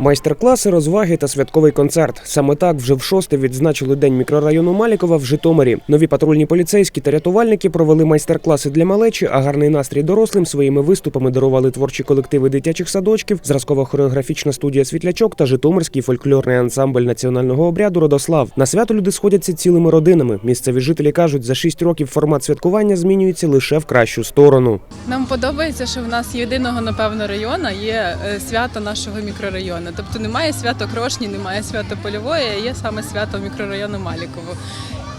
Майстер-класи, розваги та святковий концерт. Саме так вже в шосте відзначили день мікрорайону Малікова в Житомирі. Нові патрульні поліцейські та рятувальники провели майстер-класи для малечі, а гарний настрій дорослим своїми виступами дарували творчі колективи дитячих садочків, зразкова хореографічна студія Світлячок та Житомирський фольклорний ансамбль національного обряду Родослав. На свято люди сходяться цілими родинами. Місцеві жителі кажуть, за шість років формат святкування змінюється лише в кращу сторону. Нам подобається, що в нас єдиного, напевно, району є е, свято нашого мікрорайону. Тобто немає свято Крошні, немає свято Польової, є саме свято мікрорайону Маліково.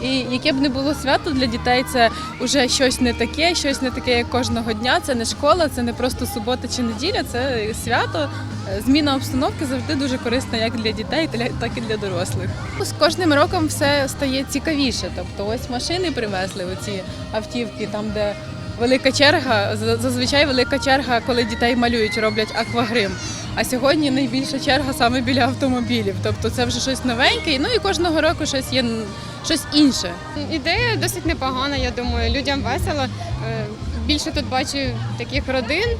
І яке б не було свято для дітей, це вже щось не таке, щось не таке, як кожного дня. Це не школа, це не просто субота чи неділя, це свято. Е, Зміна обстановки завжди дуже корисна як для дітей, так і для дорослих. З кожним роком все стає цікавіше. Тобто, ось машини привезли, оці автівки, там де велика черга. Зазвичай велика черга, коли дітей малюють, роблять аквагрим. А сьогодні найбільша черга саме біля автомобілів. Тобто це вже щось новеньке. Ну і кожного року щось є щось інше. Ідея досить непогана, я думаю. Людям весело. Е, Більше тут бачу таких родин,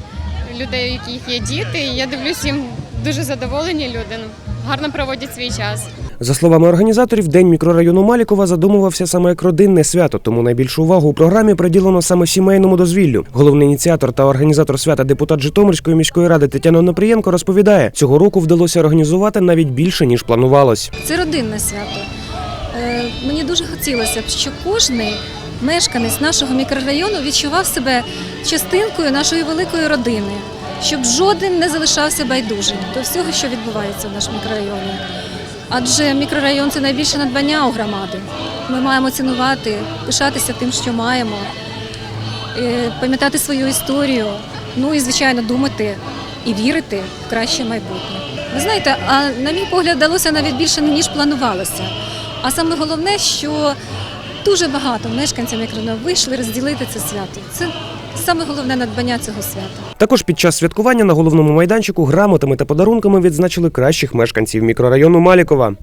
людей, у яких є діти. І я дивлюсь, їм дуже задоволені люди. ну, Гарно проводять свій час. За словами організаторів, день мікрорайону Малікова задумувався саме як родинне свято, тому найбільшу увагу у програмі приділено саме сімейному дозвіллю. Головний ініціатор та організатор свята депутат Житомирської міської ради Тетяна Онопрієнко розповідає, цього року вдалося організувати навіть більше ніж планувалось. Це родинне свято. Е, Мені дуже хотілося б, щоб кожний мешканець нашого мікрорайону відчував себе частинкою нашої великої родини, щоб жоден не залишався байдужим до всього, що відбувається в нашому мікрорайоні. Адже мікрорайон це найбільше надбання у громади. Ми маємо цінувати, пишатися тим, що маємо, е, пам'ятати свою історію, ну і, звичайно, думати і вірити в краще майбутнє. Ви знаєте, а на мій погляд, вдалося навіть більше ніж планувалося. А саме головне, що дуже багато мешканців мікрорайону вийшли розділити це свято. Це саме головне надбання цього свята. Також під час святкування на головному майданчику грамотами та подарунками відзначили кращих мешканців мікрорайону Малікова.